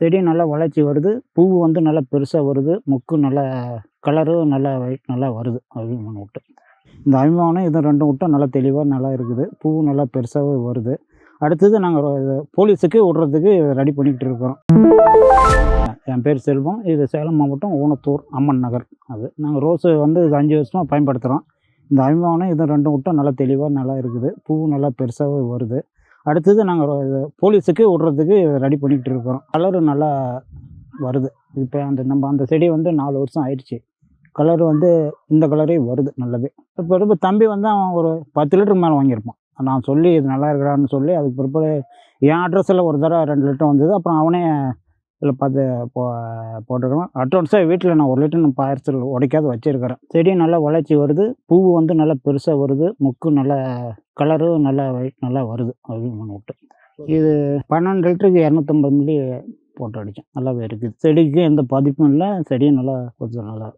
செடி நல்லா வளர்ச்சி வருது. பூ வந்து நல்லா பெருசாக வருது. மொக்கு நல்லா கலரும் நல்லா ஒயிட் நல்லா வருது. அபிமானம் விட்டு. இந்த அபிமானம் இது ரெண்டும் விட்டும் நல்லா தெளிவாக நல்லா இருக்குது. பூவும் நல்லா பெருசாகவே வருது. அடுத்தது நாங்கள் போலீஸுக்கு விடுறதுக்கு ரெடி பண்ணிக்கிட்டு இருக்கிறோம். என் பேர் செல்வம். இது சேலம் மாவட்டம் ஊனத்தூர் அம்மன் நகர். அது நாங்கள் ரோஸு வந்து இது அஞ்சு வருஷமாக பயன்படுத்துகிறோம் இந்த அபிமானம் இது ரெண்டும் விட்டும் நல்லா தெளிவாக நல்லா இருக்குது. பூவும் நல்லா பெருசாகவே வருது. அடுத்தது நாங்கள் போலீஸுக்கு விடுறதுக்கு ரெடி பண்ணிக்கிட்டு இருக்கிறோம். கலரு நல்லா வருது. இப்போ அந்த நம்ம அந்த செடி வந்து நாலு வருஷம் ஆயிடுச்சு. கலர் வந்து இந்த கலரே வருது நல்லாவே. இப்போ இப்போ தம்பி வந்து அவன் ஒரு பத்து லிட்டர் மேலே வாங்கியிருப்பான். நான் சொல்லி இது நல்லா இருக்கிறான்னு சொல்லி அதுக்கு பிற்பாடு என் அட்ரஸில் ஒரு தடவை ரெண்டு லிட்டர் வந்தது. அப்புறம் அவனே இதில் பார்த்து போ போட்டிருக்கான் அட்வான்ஸாக வீட்டில் நான் ஒரு லிட்டர் நான் பாயசத்தில் உடைக்காது வச்சுருக்கிறேன். செடி நல்லா வளர்ச்சி வருது. பூ வந்து நல்லா பெருசாக வருது. முக்கு நல்லா கலரும் நல்லா white நல்லா வருது. அப்படின்னு விட்டு. இது பன்னெண்டு லிட்டருக்கு இரநூத்தம்பது மில்லி போட்டு அடித்தேன். நல்லாவே இருக்குது. செடிக்கு எந்த பாதிப்பும் இல்லை. செடியும் நல்லா கொஞ்சம் நல்லா